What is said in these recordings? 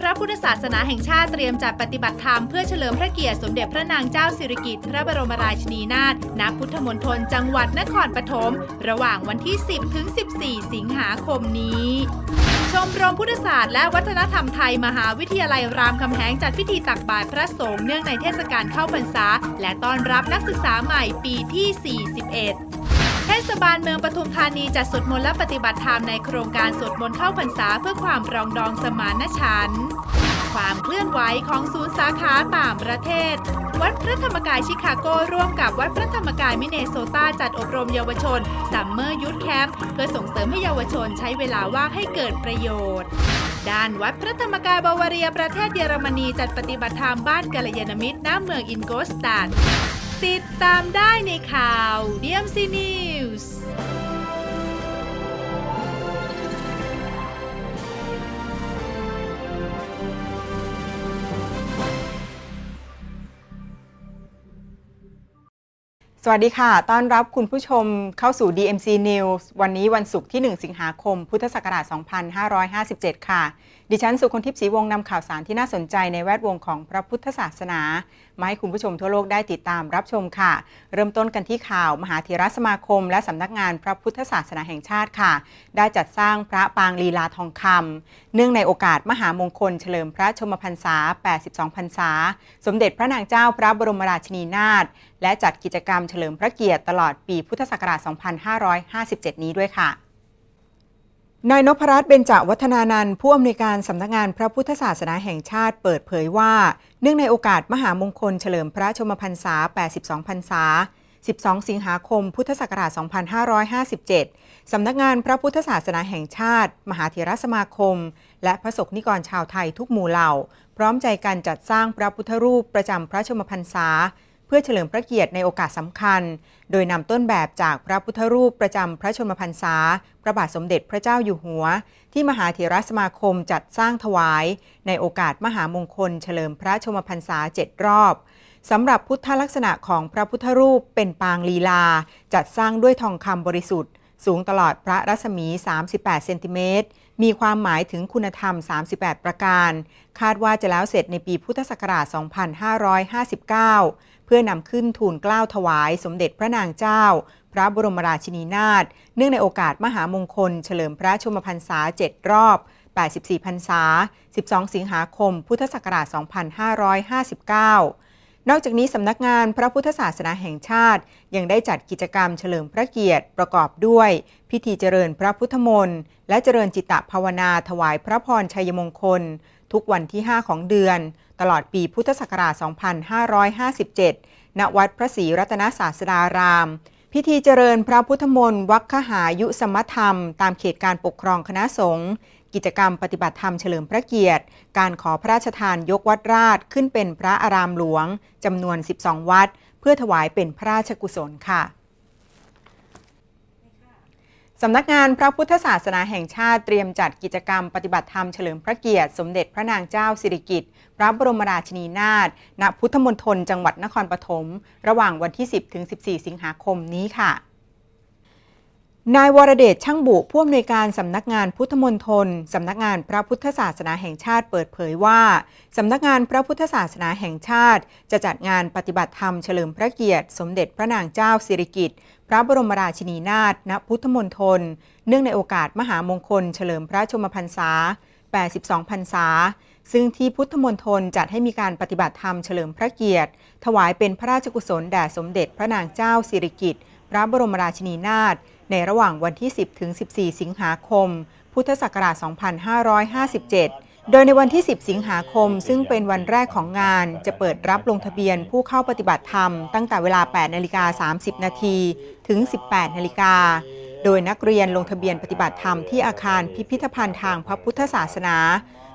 พระพุทธศาสนาแห่งชาติเตรียมจัดปฏิบัติธรรมเพื่อเฉลิมพระเกียรติสมเด็จพระนางเจ้าสิริกิติ์พระบรมราชินีนาถณพุทธมณฑลจังหวัดนครปฐมระหว่างวันที่ 10 ถึง 14 สิงหาคมนี้ชมรมพุทธศาสตร์และวัฒนธรรมไทยมหาวิทยาลัยรามคำแหงจัดพิธีตักบาตรพระสงฆ์เนื่องในเทศกาลเข้าพรรษา และต้อนรับนักศึกษาใหม่ปีที่ 41 ศบาลเมืองปทุมธานีจัดสวดมนต์และปฏิบัติธรรมในโครงการสวดมนต์เข้าพรรษาเพื่อความปรองดองสมานฉันท์ความเคลื่อนไหวของศูนย์สาขาต่างประเทศ วัดพระธรรมกายชิคาโกร่วมกับวัดพระธรรมกายมิเนโซตาจัดอบรมเยาวชนซัมเมอร์ยูทแคมป์เพื่อส่งเสริมให้เยาวชนใช้เวลาว่างให้เกิดประโยชน์ด้านวัดพระธรรมกายบาวาเรียประเทศเยอรมนีจัดปฏิบัติธรรมบ้านกัลยาณมิตรณเมืองอินโกสตัน ติดตามได้ในข่าวเดียมซีนิวส์ สวัสดีค่ะ ต้อนรับคุณผู้ชมเข้าสู่ DMC News วันนี้วันศุกร์ที่ 1 สิงหาคม พุทธศักราช 2557 ค่ะ ดิฉันสุคนทิพย์ศรีวงศ์นำข่าวสารที่น่าสนใจในแวดวงของพระพุทธศาสนา มาให้คุณผู้ชมทั่วโลกได้ติดตามรับชมค่ะ เริ่มต้นกันที่ข่าว มหาเถรสมาคม และสำนักงานพระพุทธศาสนาแห่งชาติค่ะ ได้จัดสร้างพระปางลีลาทองคำเนื่องในโอกาสมหามงคล เฉลิมพระชมพรรษา 82 พรรษา สมเด็จพระนางเจ้าพระบรมราชินีนาถและจัดกิจกรรมเฉลิมพระเกียรติตลอดปีพุทธศักราช 2557 นี้ด้วยค่ะนายนพรัตน์เบญจวัฒนานันท์ผู้อำนวยการสำนักงานพระพุทธศาสนาแห่งชาติเปิดเผยว่า เนื่องในโอกาสมหามงคลเฉลิมพระชมพรรษา 82 พรรษา 12 สิงหาคม พุทธศักราช 2557 สำนักงานพระพุทธศาสนาแห่งชาติ มหาเถรสมาคม และพระสงฆ์นิกรชาวไทยทุกหมู่เหล่า พร้อมใจกันจัดสร้างพระพุทธรูปประจำพระชมพรรษา เพื่อเฉลิมพระเกียรติในโอกาสสำคัญ โดยนำต้นแบบจากพระพุทธรูปประจำพระชนมพรรษา พระบาทสมเด็จพระเจ้าอยู่หัว ที่มหาเถรสมาคมจัดสร้างถวาย ในโอกาสมหามงคล เฉลิมพระชนมพรรษาเจ็ดรอบสำหรับพุทธลักษณะของพระพุทธรูปเป็นปางลีลา จัดสร้างด้วยทองคำบริสุทธิ์ สูงตลอดพระรัศมี 38 เซนติเมตร มีความหมายถึงคุณธรรม 38 ประการ คาดว่าจะแล้วเสร็จในปีพุทธศักราช 2559 เพื่อนำขึ้นทูลเกล้าถวาย สมเด็จพระนางเจ้า พระบรมราชินีนาถเนื่องในโอกาสมหามงคล เฉลิมพระชมพรรษา 7 รอบ 84พรรษา 12 สิงหาคม พุทธศักราช 2559นอกจากนี้สำนักงานพระพุทธศาสนาแห่งชาติ ยังได้จัดกิจกรรมเฉลิมพระเกียรติประกอบด้วย พิธีเจริญพระพุทธมนต์และเจริญจิตตภาวนาถวายพระพรชัยมงคล ทุกวันที่ 5 ของเดือน ตลอดปีพุทธศักราช 2557 ณ วัดพระศรีรัตนศาสดาราม พิธีเจริญพระพุทธมนต์วัคคหายุสมธรรม ตามเขตการปกครองคณะสงฆ์กิจกรรมปฏิบัติธรรมเฉลิมพระเกียรติ การขอพระราชทานยกวัดราชขึ้นเป็นพระอารามหลวงจำนวน 12 วัด เพื่อถวายเป็นพระราชกุศลค่ะ สำนักงานพระพุทธศาสนาแห่งชาติเตรียมจัดกิจกรรมปฏิบัติธรรมเฉลิมพระเกียรติ สมเด็จพระนางเจ้าสิริกิติ์พระบรมราชินีนาถณพุทธมณฑลจังหวัดนครปฐม ระหว่างวันที่ 10 ถึง 14 สิงหาคมนี้ค่ะ นายวรเดชช่างบุผู้อำนวยการสำนักงานพุทธมณฑลสำนักงานพระพุทธศาสนาแห่งชาติเปิดเผยว่า สำนักงานพระพุทธศาสนาแห่งชาติ จะจัดงานปฏิบัติธรรมเฉลิมพระเกียรติ สมเด็จพระนางเจ้าสิริกิติ์พระบรมราชินีนาถณพุทธมณฑลเนื่องในโอกาสมหามงคล เฉลิมพระชมพรรษา 82 พรรษา ซึ่งที่พุทธมณฑลจัดให้มีการปฏิบัติธรรมเฉลิมพระเกียรติ ถวายเป็นพระราชกุศลแด่สมเด็จพระนางเจ้าสิริกิติ์พระบรมราชินีนาถ ในระหว่างวันที่ 10 ถึง 14 สิงหาคม พุทธศักราช 2557 โดยในวันที่ 10 สิงหาคม ซึ่งเป็นวันแรกของงานจะเปิดรับลงทะเบียนผู้เข้าปฏิบัติธรรม ตั้งแต่เวลา 8 นาฬิกา 30 นาทีถึง 18 นาฬิกา โดยนักเรียนลงทะเบียนปฏิบัติธรรมที่อาคารพิพิธภัณฑ์ทางพระพุทธศาสนา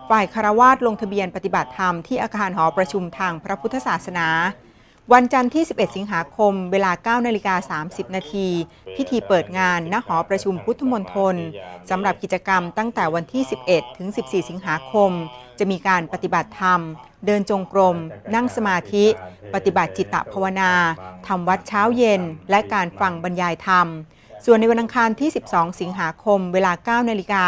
ฝ่ายคารวาสลงทะเบียนปฏิบัติธรรมที่อาคารหอประชุมทางพระพุทธศาสนา วันจันทร์ที่ 11 สิงหาคม เวลา 9 นาฬิกา 30 นาที พิธีเปิดงานณหอประชุมพุทธมณฑลสำหรับกิจกรรมตั้งแต่วันที่ 11 ถึง 14 สิงหาคม จะมีการปฏิบัติธรรม เดินจงกรม นั่งสมาธิ ปฏิบัติจิตตภาวนา ทำวัดเช้าเย็น และการฟังบรรยายธรรม ส่วนในวันอังคารที่ 12 สิงหาคม เวลา 9 นาฬิกา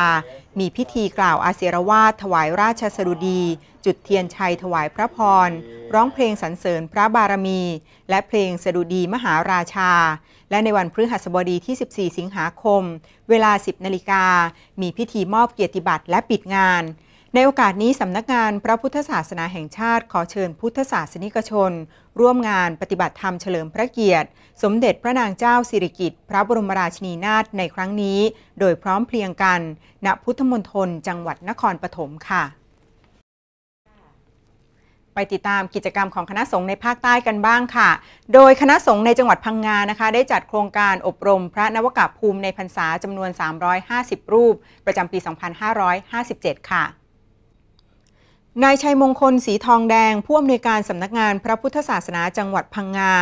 มีพิธีกล่าวอาเสรวาทถวายราชสดุดี จุดเทียนชัยถวายพระพร ร้องเพลงสรรเสริญพระบารมี และเพลงสดุดีมหาราชา และในวันพฤหัสบดีที่ 14 สิงหาคม เวลา 10 นาฬิกา มีพิธีมอบเกียรติบัตรและปิดงาน ในโอกาสนี้สำนักงานพระพุทธศาสนาแห่งชาติ ขอเชิญพุทธศาสนิกชน ร่วมงานปฏิบัติธรรมเฉลิมพระเกียรติ สมเด็จพระนางเจ้าสิริกิติ์พระบรมราชินีนาถในครั้งนี้ โดยพร้อมเพรียงกัน ณพุทธมณฑลจังหวัดนครปฐมค่ะ ไปติดตามกิจกรรมของคณะสงฆ์ในภาคใต้กันบ้างค่ะ โดยคณะสงฆ์ในจังหวัดพังงานะคะ ได้จัดโครงการอบรมพระนวกะภูมิในพรรษาจำนวน 350 รูป ประจำปี 2557 ค่ะ นายชัยมงคลสีทองแดง ผู้อำนวยการสำนักงานพระพุทธศาสนาจังหวัดพังงา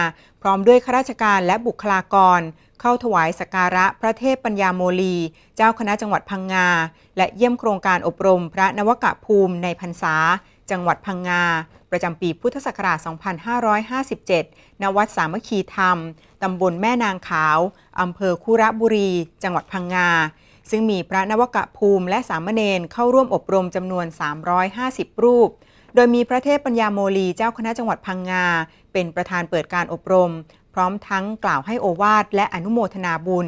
พร้อมด้วยข้าราชการและบุคลากร เข้าถวายสักการะพระเทพปัญญาโมลี เจ้าคณะจังหวัดพังงา และเยี่ยมโครงการอบรมพระนวกะภูมิในพรรษา จังหวัดพังงา ประจำปีพุทธศักราช 2557 ณ วัดสามัคคีธรรม ตำบลแม่นางขาว อำเภอคุระบุรี จังหวัดพังงา ซึ่งมีพระนวกะภูมิและสามเณรเข้าร่วมอบรมจำนวน 350 รูป โดยมีพระเทพปัญญาโมลีเจ้าคณะจังหวัดพังงา เป็นประธานเปิดการอบรม พร้อมทั้งกล่าวให้โอวาทและอนุโมทนาบุญ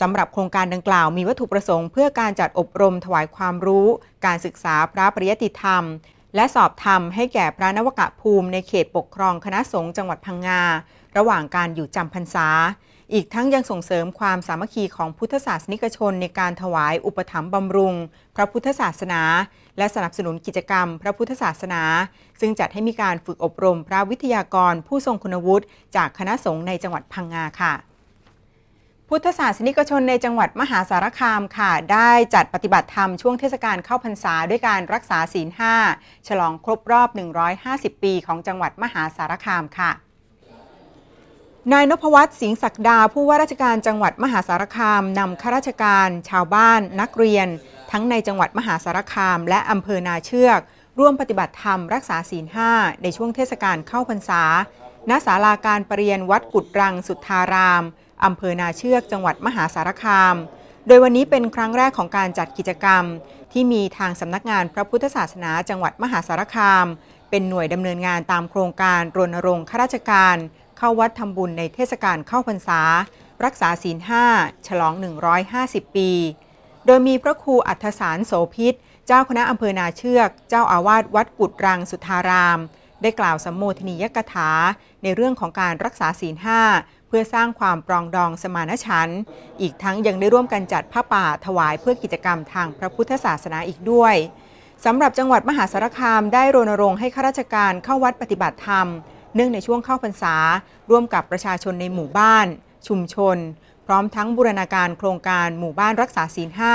สำหรับโครงการดังกล่าวมีวัตถุประสงค์เพื่อการจัดอบรมถวายความรู้ การศึกษาพระปริยติธรรม และสอบธรรมให้แก่พระนวกะภูมิในเขตปกครองคณะสงฆ์จังหวัดพังงา ระหว่างการอยู่จำพรรษา อีกทั้งยังส่งเสริมความสามัคคีของพุทธศาสนิกชนในการถวายอุปถัมภ์บำรุง พระพุทธศาสนา และสนับสนุนกิจกรรม พระพุทธศาสนา ซึ่งจัดให้มีการฝึกอบรมพระวิทยากรผู้ทรงคุณวุฒิจากคณะสงฆ์ในจังหวัดพังงาค่ะ พุทธศาสนิกชนในจังหวัดมหาสารคามค่ะ ได้จัดปฏิบัติธรรมช่วงเทศกาลเข้าพรรษาด้วยการรักษาศีลห้าฉลองครบรอบ 150 ปีของจังหวัดมหาสารคามค่ะ นายนพวัฒน์สิงห์ศักดา ผู้ว่าราชการจังหวัดมหาสารคามนำข้าราชการ ชาวบ้าน นักเรียน ทั้งในจังหวัดมหาสารคาม และอำเภอนาเชือก ร่วมปฏิบัติธรรมรักษาศีลห้าในช่วงเทศกาลเข้าพรรษา ณ ศาลาการประเรียนวัดกุดรังสุทธาราม อำเภอนาเชือก จังหวัดมหาสารคาม โดยวันนี้เป็นครั้งแรกของการจัดกิจกรรม ที่มีทางสำนักงานพระพุทธศาสนาจังหวัดมหาสารคาม เป็นหน่วยดำเนินงานตามโครงการรณรงค์ข้าราชการ เข้าวัดทำบุญในเทศกาลเข้าพรรษา รักษาศีลห้าฉลอง 150 ปี โดยมีพระครูอัธสารโสพิษ เจ้าคณะอำเภอนาเชือก เจ้าอาวาสวัดกุดรังสุทาราม ได้กล่าวสัมโมทนียกถา ในเรื่องของการรักษาศีลห้าเพื่อสร้างความปรองดองสมานฉันท์อีกทั้งยังได้ร่วมกันจัดผ้าป่าถวายเพื่อกิจกรรมทางพระพุทธศาสนาอีกด้วยสำหรับจังหวัดมหาสารคามได้รณรงค์ให้ข้าราชการเข้าวัดปฏิบัติธรรม เนื่องในช่วงเข้าพรรษา ร่วมกับประชาชนในหมู่บ้าน ชุมชน พร้อมทั้งบูรณาการโครงการหมู่บ้านรักษาศีลห้า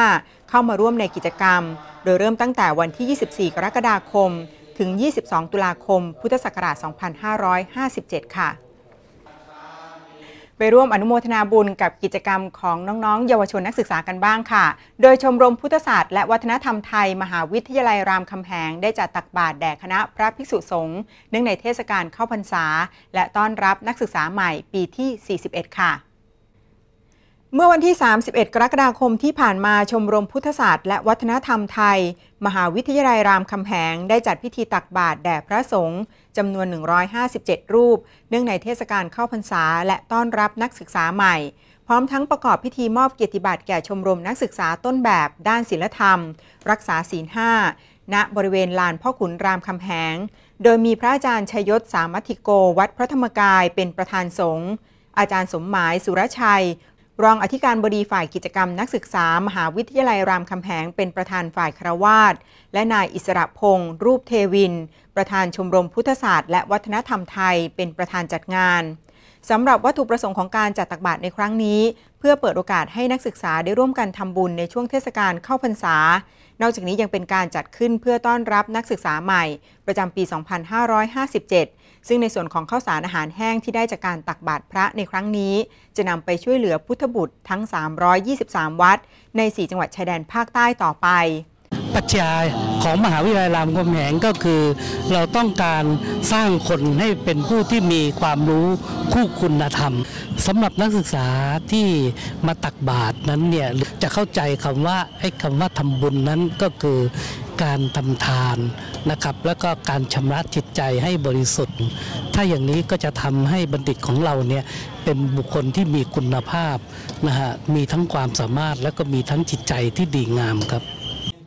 เข้ามาร่วมในกิจกรรม โดยเริ่มตั้งแต่วันที่ 24 กรกฎาคม ถึง 22 ตุลาคม พุทธศักราช 2557 ค่ะ ไปร่วมอนุโมทนาบุญกับกิจกรรมของน้องๆ เยาวชนนักศึกษากันบ้างค่ะ โดยชมรมพุทธศาสตร์และวัฒนธรรมไทย มหาวิทยาลัยรามคำแหง ได้จัดตักบาตรแด่คณะพระภิกษุสงฆ์เนื่องในเทศกาลเข้าพรรษา และต้อนรับนักศึกษาใหม่ปีที่ 41 ค่ะ เมื่อวันที่ 31 กรกฎาคมที่ผ่านมาชมรมพุทธศาสตร์และวัฒนธรรมไทย มหาวิทยาลัยรามคำแหง ได้จัดพิธีตักบาตรแด่พระสงฆ์จำนวน 157 รูป เนื่องในเทศกาลเข้าพรรษาและต้อนรับนักศึกษาใหม่ พร้อมทั้งประกอบพิธีมอบเกียรติบัตรแก่ชมรมนักศึกษาต้นแบบด้านศิลธรรม รักษาศีลห้าณบริเวณลานพ่อขุนรามคำแหง โดยมีพระอาจารย์ชยศสามัติโกวัดพระธรรมกายเป็นประธานสงฆ์อาจารย์สมหมายสุรชัย รองอธิการบดีฝ่ายกิจกรรมนักศึกษามหาวิทยาลัยรามคำแหงเป็นประธานฝ่ายคารวาสและนายอิสระพงศ์รูปเทวิน ประธานชมรมพุทธศาสตร์และวัฒนธรรมไทยเป็นประธานจัดงาน สำหรับวัตถุประสงค์ของการจัดตักบาตรในครั้งนี้ เพื่อเปิดโอกาสให้นักศึกษาได้ร่วมกันทำบุญในช่วงเทศกาลเข้าพรรษา นอกจากนี้ยังเป็นการจัดขึ้นเพื่อต้อนรับนักศึกษาใหม่ ประจำปี 2557 ซึ่งในส่วนของข้าวสารอาหารแห้งที่ได้จากการตักบาตรพระในครั้งนี้ จะนำไปช่วยเหลือพุทธบุตรทั้ง 323 วัด ใน 4 จังหวัดชายแดนภาคใต้ต่อไปป รัชญาของมหาวิทยาลัยรามคำแหงก็คือ เราต้องการสร้างคนให้เป็นผู้ที่มีความรู้คู่คุณธรรมสำหรับนักศึกษาที่มาตักบาตรนั้นเนี่ยจะเข้าใจคำว่าไอ้คำว่าทำบุญนั้นก็คือการทำทานนะครับ แล้วก็การชำระจิตใจให้บริสุทธิ์ ถ้าอย่างนี้ก็จะทำให้บัณฑิตของเราเนี่ยเป็นบุคคลที่มีคุณภาพนะฮะมีทั้งความสามารถและก็มีทั้งจิตใจที่ดีงามครับ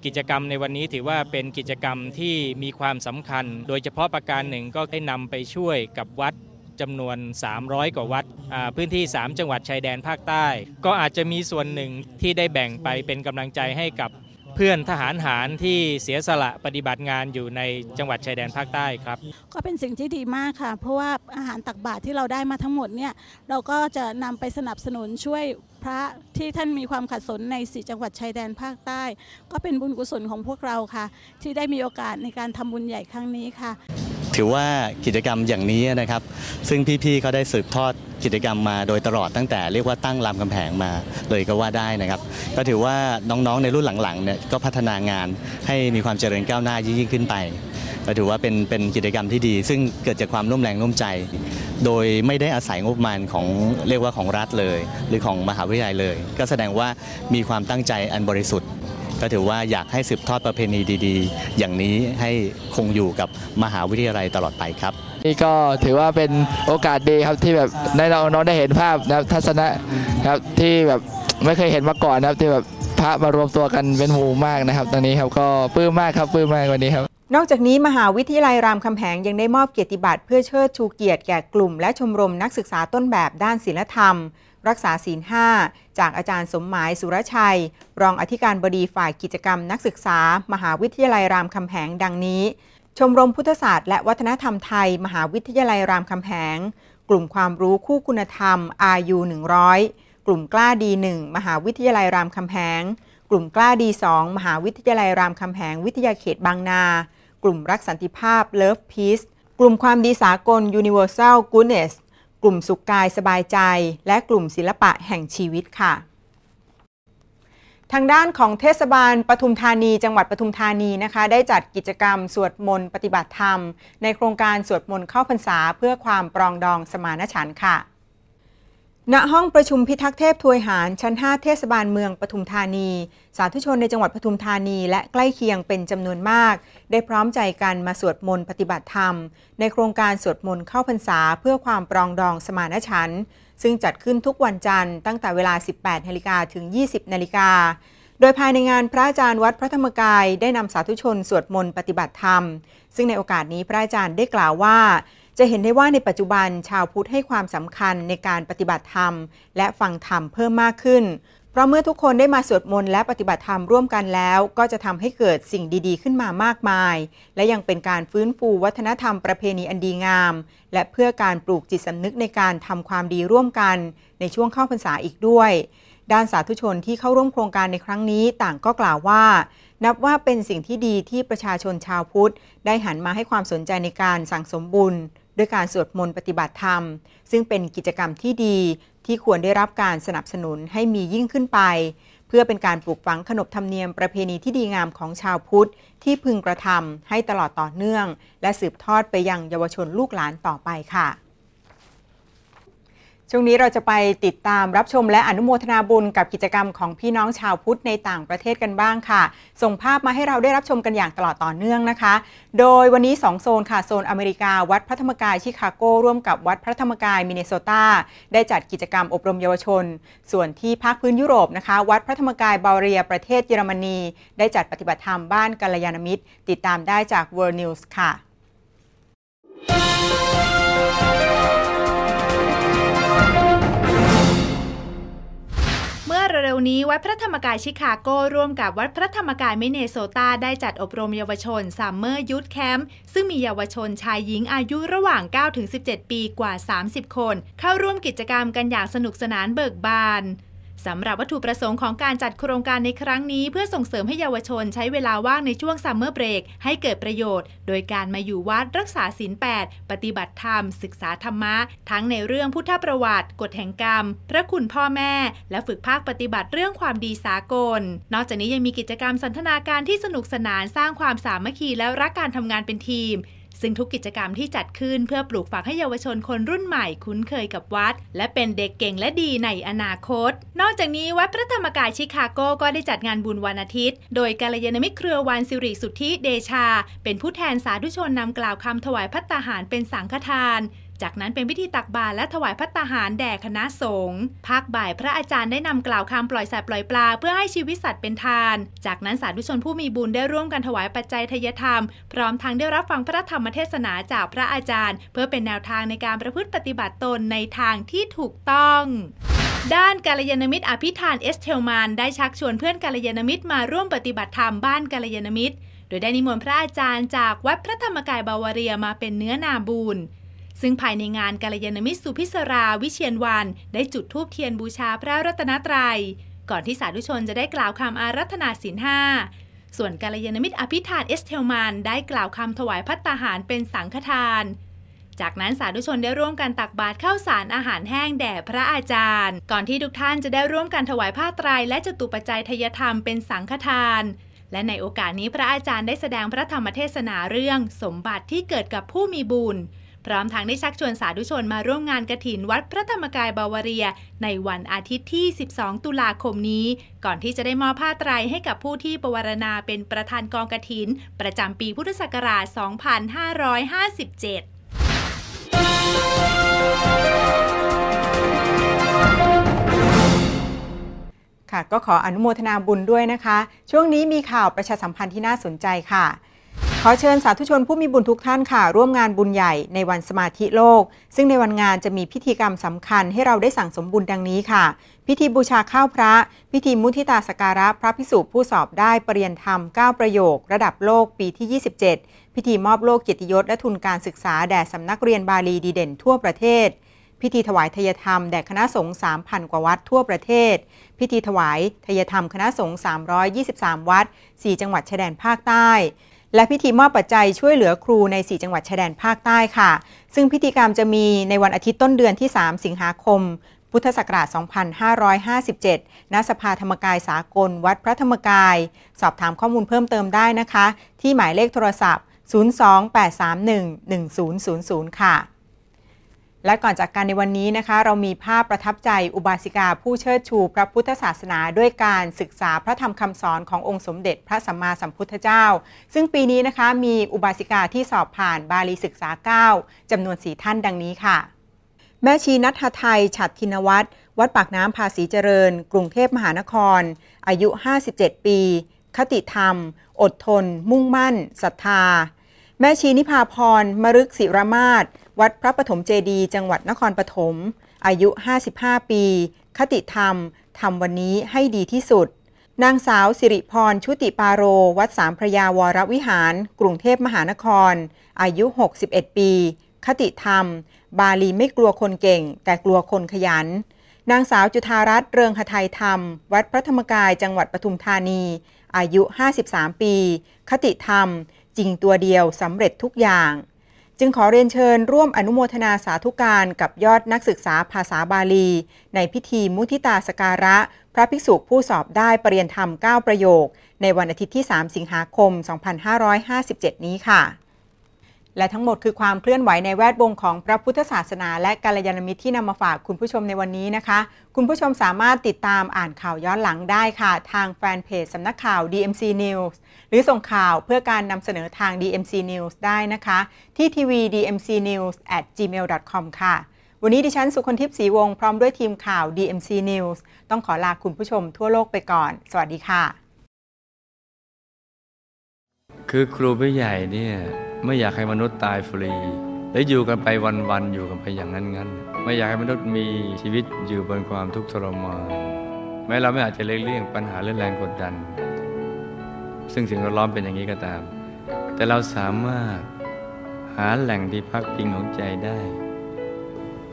กิจกรรมในวันนี้ถือว่าเป็นกิจกรรมที่มีความสำคัญ โดยเฉพาะประการหนึ่งก็ได้นำไปช่วยกับวัดจำนวน 300 กว่าวัด พื้นที่ 3 จังหวัดชายแดนภาคใต้ ก็อาจจะมีส่วนหนึ่งที่ได้แบ่งไปเป็นกำลังใจให้กับ เพื่อนทหารหารที่เสียสละปฏิบัติงานอยู่ในจังหวัดชายแดนภาคใต้ครับ ก็เป็นสิ่งที่ดีมากค่ะ เพราะว่าอาหารตักบาตรที่เราได้มาทั้งหมดเนี่ยเราก็จะนำไปสนับสนุนช่วยพระที่ท่านมีความขัดสนในสี่จังหวัดชายแดนภาคใต้ ก็เป็นบุญกุศลของพวกเราค่ะ ที่ได้มีโอกาสในการทำบุญใหญ่ครั้งนี้ค่ะ ถือว่ากิจกรรมอย่างนี้นะครับ ซึ่งพี่ๆเขาได้สืบทอดกิจกรรมมาโดยตลอดตั้งแต่เรียกว่าตั้งรามคำแหงมาเลยก็ว่าได้นะครับ ก็ถือว่าน้องๆในรุ่นหลังๆเนี่ยก็พัฒนางานให้มีความเจริญก้าวหน้ายิ่งขึ้นไปก็ถือว่าเป็นเป็นกิจกรรมที่ดี ซึ่งเกิดจากความร่วมแรงร่วมใจ โดยไม่ได้อาศัยงบประมาณของเรียกว่าของรัฐเลย หรือของมหาวิทยาลัยเลย ก็แสดงว่ามีความตั้งใจอันบริสุทธิ์ ก็ถือว่าอยากให้สืบทอดประเพณีดีๆ อย่างนี้ให้คงอยู่กับมหาวิทยาลัยตลอดไปครับนี่ก็ถือว่าเป็นโอกาสดีครับที่แบบได้น้องๆได้เห็นภาพนะครับทัศนะครับที่แบบไม่เคยเห็นมาก่อนนะครับที่แบบพระมารวมตัวกันเป็นหมู่มากนะครับ ตอนนี้ครับก็ปลื้มมากครับปลื้มมากวันนี้ครับ นอกจากนี้มหาวิทยาลัยรามคำแหงยังได้มอบเกียรติบัตรเพื่อเชิดชูเกียรติแก่กลุ่มและชมรมนักศึกษาต้นแบบด้านศิลธรรม รักษาศีลห้าจากอาจารย์สมหมายสุรชัย รองอธิการบดีฝ่ายกิจกรรมนักศึกษา มหาวิทยาลัยรามคำแหงดังนี้ ชมรมพุทธศาสตร์และวัฒนธรรมไทย มหาวิทยาลัยรามคำแหง กลุ่มความรู้คู่คุณธรรม RU 100 กลุ่มกล้าดีหนึ่งมหาวิทยาลัยรามคำแหง กลุ่มกล้าดีสองมหาวิทยาลัยรามคำแหง วิทยาเขตบางนา กลุ่มรักสันติภาพ Love Peace กลุ่มความดีสากล Universal Goodness กลุ่มสุขกายสบายใจ และกลุ่มศิลปะแห่งชีวิตค่ะ ทางด้านของเทศบาลปทุมธานี จังหวัดปทุมธานีนะคะ ได้จัดกิจกรรมสวดมนต์ปฏิบัติธรรม ในโครงการสวดมนต์เข้าพรรษาเพื่อความปรองดองสมานฉันท์ค่ะ ณห้องประชุมพิทักษ์เทพทวยหารชั้น 5 เทศบาลเมืองปทุมธานี สาธุชนในจังหวัดปทุมธานี และใกล้เคียงเป็นจำนวนมาก ได้พร้อมใจกันมาสวดมนต์ปฏิบัติธรรม ในโครงการสวดมนต์เข้าพรรษาเพื่อความปรองดองสมานฉันท์ซึ่งจัดขึ้นทุกวันจันทร์ตั้งแต่เวลา 18นาฬิกาถึง 20นาฬิกาโดยภายในงานพระอาจารย์วัดพระธรรมกายได้นำสาธุชนสวดมนต์ปฏิบัติธรรม ซึ่งในโอกาสนี้พระอาจารย์ได้กล่าวว่า จะเห็นได้ว่าในปัจจุบันชาวพุทธให้ความสำคัญในการปฏิบัติธรรม และฟังธรรมเพิ่มมากขึ้น เพราะเมื่อทุกคนได้มาสวดมนต์และปฏิบัติธรรมร่วมกันแล้ว ก็จะทำให้เกิดสิ่งดีๆ ขึ้นมามากมาย และยังเป็นการฟื้นฟูวัฒนธรรมประเพณีอันดีงาม และเพื่อการปลูกจิตสำนึกในการทำความดีร่วมกัน ในช่วงเข้าพรรษาอีกด้วยด้านสาธุชนที่เข้าร่วมโครงการในครั้งนี้ต่างก็กล่าวว่า นับว่าเป็นสิ่งที่ดีที่ประชาชนชาวพุทธ ได้หันมาให้ความสนใจในการสั่งสมบุญ ด้วยการสวดมนต์ปฏิบัติธรรม ซึ่งเป็นกิจกรรมที่ดีที่ควรได้รับการสนับสนุนให้มียิ่งขึ้นไป เพื่อเป็นการปลูกฝังขนบธรรมเนียมประเพณีที่ดีงามของชาวพุทธ ที่พึงกระทำให้ตลอดต่อเนื่อง และสืบทอดไปยังเยาวชนลูกหลานต่อไปค่ะ ช่วงนี้เราจะไปติดตามรับชมและอนุโมทนาบุญกับกิจกรรมของพี่น้องชาวพุทธในต่างประเทศกันบ้างค่ะ ส่งภาพมาให้เราได้รับชมกันอย่างตลอดต่อเนื่องนะคะ โดยวันนี้ 2 โซนค่ะ โซนอเมริกา วัดพระธรรมกายชิคาโกร่วมกับวัดพระธรรมกายมินนิโซตาได้จัดกิจกรรมอบรมเยาวชน ส่วนที่ภาคพื้นยุโรปนะคะ วัดพระธรรมกายบาเรียประเทศเยอรมนี ได้จัดปฏิบัติธรรมบ้านกัลยาณมิตร ติดตามได้จาก World News ค่ะ ร็วๆนี้วัดพระธรรมกายชิคาโกร่วมกับวัดพระธรรมกายมิเนโซตาได้จัดอบรมเยาวชนซัมเมอร์ยูทแคมป์ซึ่งมีเยาวชนชายหญิงอายุระหว่าง 9-17 ปีกว่า 30 คน เข้าร่วมกิจกรรมกันอย่างสนุกสนานเบิกบาน สำหรับวัตถุประสงค์ของการจัดโครงการในครั้งนี้ เพื่อส่งเสริมให้เยาวชนใช้เวลาว่างในช่วงซัมเมอร์เบรกให้เกิดประโยชน์ โดยการมาอยู่วัดรักษาศีล8ปฏิบัติธรรม ศึกษาธรรมะ ทั้งในเรื่องพุทธประวัติ กฎแห่งกรรม พระคุณพ่อแม่ และฝึกภาคปฏิบัติเรื่องความดีสากล นอกจากนี้ยังมีกิจกรรมสันทนาการที่สนุกสนานสร้างความสามัคคีและรักการทำงานเป็นทีม ซึ่งทุกกิจกรรมที่จัดขึ้นเพื่อปลูกฝังให้เยาวชนคนรุ่นใหม่คุ้นเคยกับวัด และเป็นเด็กเก่งและดีในอนาคต นอกจากนี้วัดพระธรรมกายชิคาโกก็ได้จัดงานบุญวันอาทิตย์ โดยกาลยานมิตรเครือวันสิริสุทธิเดชา เป็นผู้แทนสาธุชนนำกล่าวคำถวายพัตตาหารเป็นสังฆทาน จากนั้นเป็นพิธีตักบาตรและถวายพัตตาหารแด่คณะสงฆ์ภาคบ่ายพระอาจารย์ได้นำกล่าวคำปล่อยสัตว์ปล่อยปลา เพื่อให้ชีวิตสัตว์เป็นทาน จากนั้นสาธุชนผู้มีบุญได้ร่วมกันถวายปัจจัยทายธรรม พร้อมทั้งได้รับฟังพระธรรมเทศนาจากพระอาจารย์ เพื่อเป็นแนวทางในการประพฤติปฏิบัติตนในทางที่ถูกต้องด้านกาลยานมิตรอภิธานเอสเทลมานได้ชักชวนเพื่อนกาลยานมิตรมาร่วมปฏิบัติธรรมบ้านกาลยานมิตร โดยได้นิมนต์พระอาจารย์จากวัดพระธรรมกายบาวาเรียมาเป็นเนื้อนาบุญ ซึ่งภายในงานกาลยานมิตรสุพิศราวิเชียนวัน ได้จุดธูปเทียนบูชาพระรัตนตรัย ก่อนที่สาธุชนจะได้กล่าวคำอารัธนาศีลห้าส่วนกาลยานมิตรอภิธานเอสเทลมานได้กล่าวคำถวายพัตตาหารเป็นสังฆทาน จากนั้นสาธุชนได้ร่วมกันตักบาตรข้าวสารอาหารแห้งแด่พระอาจารย์ ก่อนที่ทุกท่านจะได้ร่วมกันถวายผ้าไตรและจตุปัจจัยทยธรรมเป็นสังฆทาน และในโอกาสนี้พระอาจารย์ได้แสดงพระธรรมเทศนาเรื่องสมบัติที่เกิดกับผู้มีบุญ พร้อมทั้งได้ชักชวนสาธุชนมาร่วมงานกระถินวัดพระธรรมกายบาวาเรีย ในวันอาทิตย์ที่ 12 ตุลาคมนี้ ก่อนที่จะได้มอบผ้าไตรให้กับผู้ที่ประวารณาเป็นประธานกองกระถิน ประจำปีพุทธศักราช 2557ค่ะก็ขออนุโมทนาบุญด้วยนะคะ ช่วงนี้มีข่าวประชาสัมพันธ์ที่น่าสนใจค่ะ ขอเชิญสาธุชนผู้มีบุญทุกท่านค่ะ ร่วมงานบุญใหญ่ในวันสมาธิโลก ซึ่งในวันงานจะมีพิธีกรรมสำคัญให้เราได้สั่งสมบุญดังนี้ค่ะ พิธีบูชาข้าวพระ พิธีมุทิตาสการะพระพิสุผู้สอบได้ปรริยนธรรม 9 ประโยค ระดับโลกปีที่ 27 พิธีมอบโลกเกียรติยศและทุนการศึกษาแด่สำนักเรียนบาลีดีเด่นทั่วประเทศพิธีถวายทยธรรมแด่คณะสงฆ์3,000 กว่าวัดทั่วประเทศ พิธีถวายทยธรรมคณะสงฆ์323 วัด 4 จังหวัดชายแดนภาคใต้ และพิธีมอบปัจจัยช่วยเหลือครูใน 4 จังหวัดชายแดนภาคใต้ค่ะ ซึ่งพิธีกรรมจะมีในวันอาทิตย์ต้นเดือนที่ 3 สิงหาคม พุทธศักราช 2557 ณ สภาธรรมกายสากล วัดพระธรรมกาย สอบถามข้อมูลเพิ่มเติมได้นะคะ ที่หมายเลขโทรศัพท์ 028311000 ค่ะ และก่อนจากการในวันนี้นะคะ เรามีภาพประทับใจอุบาสิกาผู้เชิดชูพระพุทธศาสนาด้วยการศึกษาพระธรรมคำสอนขององค์สมเด็จพระสัมมาสัมพุทธเจ้า ซึ่งปีนี้นะคะมีอุบาสิกาที่สอบผ่านบาลีศึกษา 9จำนวน4ท่านดังนี้ค่ะ แม่ชีนัทไทยฉัตรธินวัตรวัดปากน้ำภาษีเจริญ กรุงเทพมหานคร อายุ 57 ปี คติธรรม อดทน มุ่งมั่นศรัทธา แม่ชีนิพาพรมรึกศิรมาศ วัดพระปฐมเจดีจังหวัดนครปฐม อายุ 55 ปี คติธรรมทำวันนี้ให้ดีที่สุด นางสาวสิริพร ชุติปาโร วัดสามพระยาวรวิหาร กรุงเทพมหานคร อายุ 61 ปี คติธรรม บาลีไม่กลัวคนเก่ง แต่กลัวคนขยัน นางสาวจุธารัตน์เรืองหทัยธรรม วัดพระธรรมกายจังหวัดปทุมธานี อายุ 53 ปี คติธรรม จริงตัวเดียวสำเร็จทุกอย่าง จึงขอเรียนเชิญร่วมอนุโมทนาสาธุการกับยอดนักศึกษาภาษาบาลี ในพิธีมุทิตาสการะ พระภิกษุผู้สอบได้ปรริยนธรรม 9 ประโยค ในวันอาทิตย์ที่ 3 สิงหาคม 2557 นี้ค่ะ และทั้งหมดคือความเคลื่อนไหวในแวดวงของพระพุทธศาสนา และกัลยาณมิตรที่นำมาฝากคุณผู้ชมในวันนี้นะคะ คุณผู้ชมสามารถติดตามอ่านข่าวย้อนหลังได้ค่ะ ทางแฟนเพจสำนักข่าว DMC News หรือส่งข่าวเพื่อการนำเสนอทาง DMC News ได้นะคะ ที่ทีวี DMC News at gmail.com ค่ะ วันนี้ดิฉันสุคนทิพย์ศรีวงศ์พร้อมด้วยทีมข่าว DMC News ต้องขอลาคุณผู้ชมทั่วโลกไปก่อน สวัสดีค่ะ คือครูผู้ใหญ่เนี่ย ไม่อยากให้มนุษย์ตายฟรี และอยู่กันไปวันๆอยู่กันไปอย่างนั้นงั้นๆ ไม่อยากให้มนุษย์มีชีวิตอยู่บนความทุกข์ทรมานแม้เราไม่อาจจะเลี่ยงปัญหาเรื่องแรงกดดัน ซึ่งสิ่งแวดล้อมเป็นอย่างนี้ก็ตาม แต่เราสามารถหาแหล่งที่พักพิงของใจได้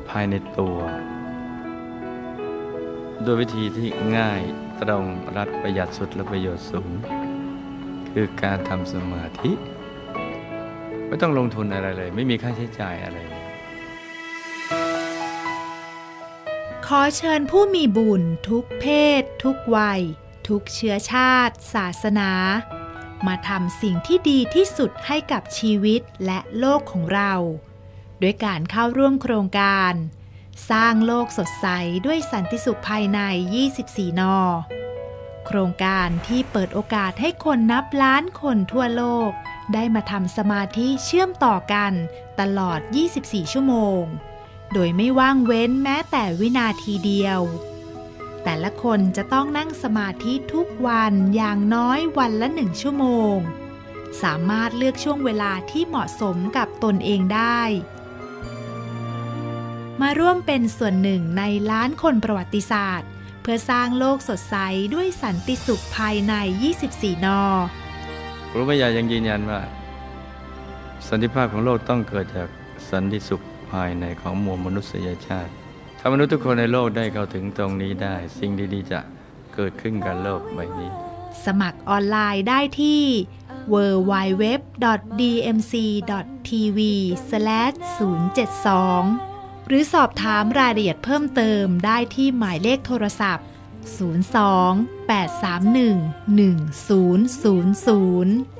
ภายในตัว โดวยวิธีที่ง่ายตรงรัดประหยัดสุดและประโยชน์สูง คือการทำสมาธิ ไม่ต้องลงทุนอะไรเลย ไม่มีค่าใช้จ่ายอะไรเลยขอเชิญผู้มีบุญทุกเพศ ทุกวัย ทุกเชื้อชาติ ศาสนา มาทำสิ่งที่ดีที่สุดให้กับชีวิตและโลกของเราด้วยการเข้าร่วมโครงการ สร้างโลกสดใสด้วยสันติสุขภายใน 24 นอ โครงการที่เปิดโอกาสให้คนนับล้านคนทั่วโลก ได้มาทำสมาธิเชื่อมต่อกันตลอด 24 ชั่วโมง โดยไม่ว่างเว้นแม้แต่วินาทีเดียว แต่ละคนจะต้องนั่งสมาธิทุกวันอย่างน้อยวันละหนึ่งชั่วโมง สามารถเลือกช่วงเวลาที่เหมาะสมกับตนเองได้มาร่วมเป็นส่วนหนึ่งในล้านคนประวัติศาสตร์ เพื่อสร้างโลกสดใสด้วยสันติสุขภายใน 24 นอครูบาใหญ่ยังยืนยันว่า สันติภาพของโลกต้องเกิดจากสันติสุขภายในของมวลมนุษยชาติ ถ้ามนุษย์ทุกคนในโลกได้เข้าถึงตรงนี้ได้ สิ่งดีๆจะเกิดขึ้นกับโลกใบนี้ สมัครออนไลน์ได้ที่ www.dmc.tv/072 หรือสอบถามรายละเอียดเพิ่มเติมได้ที่หมายเลขโทรศัพท์ 02 831 1000